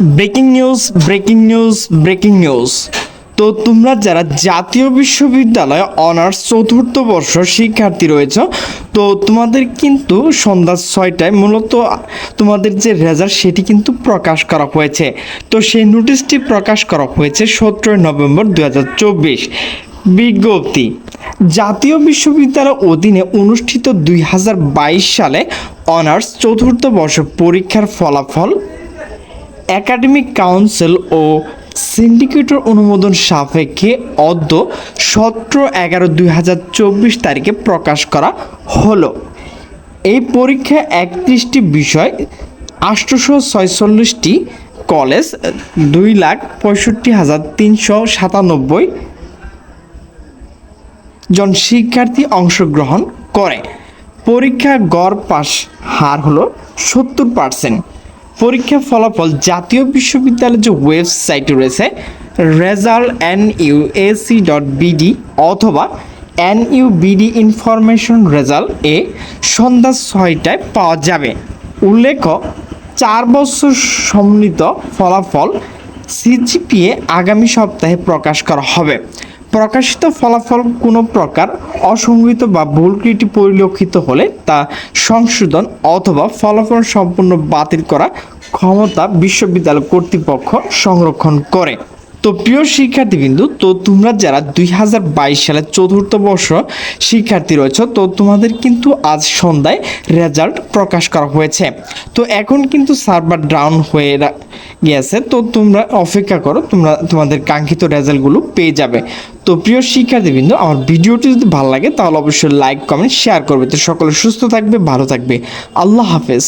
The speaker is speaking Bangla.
Breaking news breaking news breaking news. তো তোমরা যারা জাতীয় বিশ্ববিদ্যালয়ে অনার্স চতুর্থ বর্ষ শিক্ষার্থী রয়েছ, তো তোমাদের কিন্তু সন্ধ্যা ছয়টায় মূলত তোমাদের যে রেজাল্ট সেটি কিন্তু প্রকাশ করা হয়েছে। তো সেই নোটিশটি প্রকাশ করা হয়েছে সতেরোই নভেম্বর দু হাজার চব্বিশ। বিজ্ঞপ্তি, জাতীয় বিশ্ববিদ্যালয় অধীনে অনুষ্ঠিত দুই হাজার বাইশ সালে অনার্স চতুর্থ বর্ষ পরীক্ষার ফলাফল একাডেমিক কাউন্সিল ও সিন্ডিকেটর অনুমোদন সাপেক্ষে অদ্য সতেরো এগারো দুই হাজার চব্বিশ তারিখে প্রকাশ করা হলো। এই পরীক্ষা একত্রিশটি বিষয় আটশোশো ছয়চল্লিশটি কলেজ, দুই লাখ পঁয়ষট্টি হাজার তিনশো সাতানব্বই জন শিক্ষার্থী অংশগ্রহণ করে। পরীক্ষা গড় পাস হার হলো সত্তর পার্সেন্ট। পরীক্ষা ফলাফল জাতীয় বিশ্ববিদ্যালয়ের যে ওয়েবসাইট রয়েছে result N U AC dot BD অথবা N U BD information result এ সন্ধ্যা ছয়টায় পাওয়া যাবে। উল্লেখ্য, চার বছর সম্মিলিত ফলাফল সিজিপিএ আগামী সপ্তাহে প্রকাশ করা হবে। প্রকাশিত ফলাফল কোনো প্রকার অসংগঠিত বা ভুল ত্রুটি পরিলক্ষিত হলে তা সংশোধন অথবা ফলাফল সম্পূর্ণ বাতিল করা ক্ষমতা বিশ্ববিদ্যালয় কর্তৃপক্ষ সংরক্ষণ করে। তো প্রিয় শিক্ষার্থীবৃন্দু তো তোমরা যারা দুই হাজার বাইশ সালের চতুর্থ বর্ষ শিক্ষার্থী রয়েছে, তো তোমাদের কিন্তু আজ সন্ধ্যায় রেজাল্ট প্রকাশ করা হয়েছে। তো এখন কিন্তু সার্ভার ডাউন হয়ে গিয়েছে তো তোমরা অপেক্ষা করো, তোমরা তোমাদের কাঙ্ক্ষিত রেজাল্টগুলো পেয়ে যাবে। তো প্রিয় শিক্ষার্থীবৃন্দ, আমার ভিডিওটি যদি ভালো লাগে, তাহলে অবশ্যই লাইক কমেন্ট শেয়ার করবে। তো সকলে সুস্থ থাকবে, ভালো থাকবে। আল্লাহ হাফেজ।